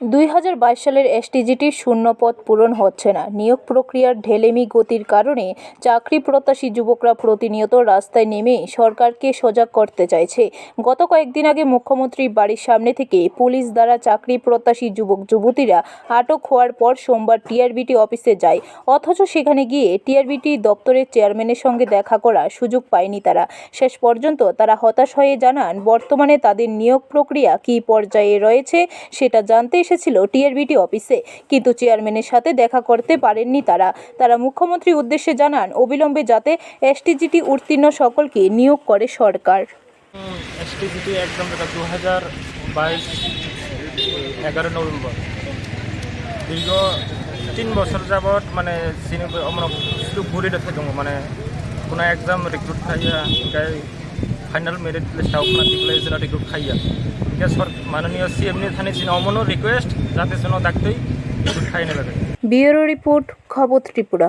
দুই হাজার বাইশ সালের এসটিজিটির শূন্যপদ পূরণ হচ্ছে না। নিয়োগ প্রক্রিয়ার ঢেলেমি গতির কারণে চাকরি প্রত্যাশী যুবকরা প্রতিনিয়ত রাস্তায় নেমে সরকারকে সজাগ করতে চাইছে। গত কয়েকদিন আগে মুখ্যমন্ত্রীর বাড়ির সামনে থেকে পুলিশ দ্বারা চাকরি প্রত্যাশী যুবক যুবতীরা আটক হওয়ার পর সোমবার টিআরবিটি অফিসে যায়। অথচ সেখানে গিয়ে টিআরবিটি দপ্তরের চেয়ারম্যানের সঙ্গে দেখা করার সুযোগ পায়নি তারা। শেষ পর্যন্ত তারা হতাশ হয়ে জানান, বর্তমানে তাদের নিয়োগ প্রক্রিয়া কী পর্যায়ে রয়েছে সেটা জানতে এসেছিল টিআরবিটি অফিসে, কিন্তু চেয়ারম্যানের সাথে দেখা করতে পারেননি তারা। তারা মুখ্যমন্ত্রীর উদ্দেশ্যে জানান, অবিলম্বে যাতে এসটিজিটি উত্তীর্ণ সকলকে নিয়োগ করে সরকার। দু হাজার বাইশ, এগারো দীর্ঘ তিন বছর যাবৎ মানে আমরা শুধু ঘুরিতে থাকব মানে কোনো এক্সাম রিক্রুট গাই ফাইনাল মেরিট লিস্টটা কোনো দিকলাই যেন রিক্রুট খাইয়া। ঠিক আছে মাননীয় সিএম থানি অমনও রিকোয়েস্ট যাতে যেন ডাকতেই রিক্রুট খাই নেবে। ব্যুরো রিপোর্ট, খবর ত্রিপুরা।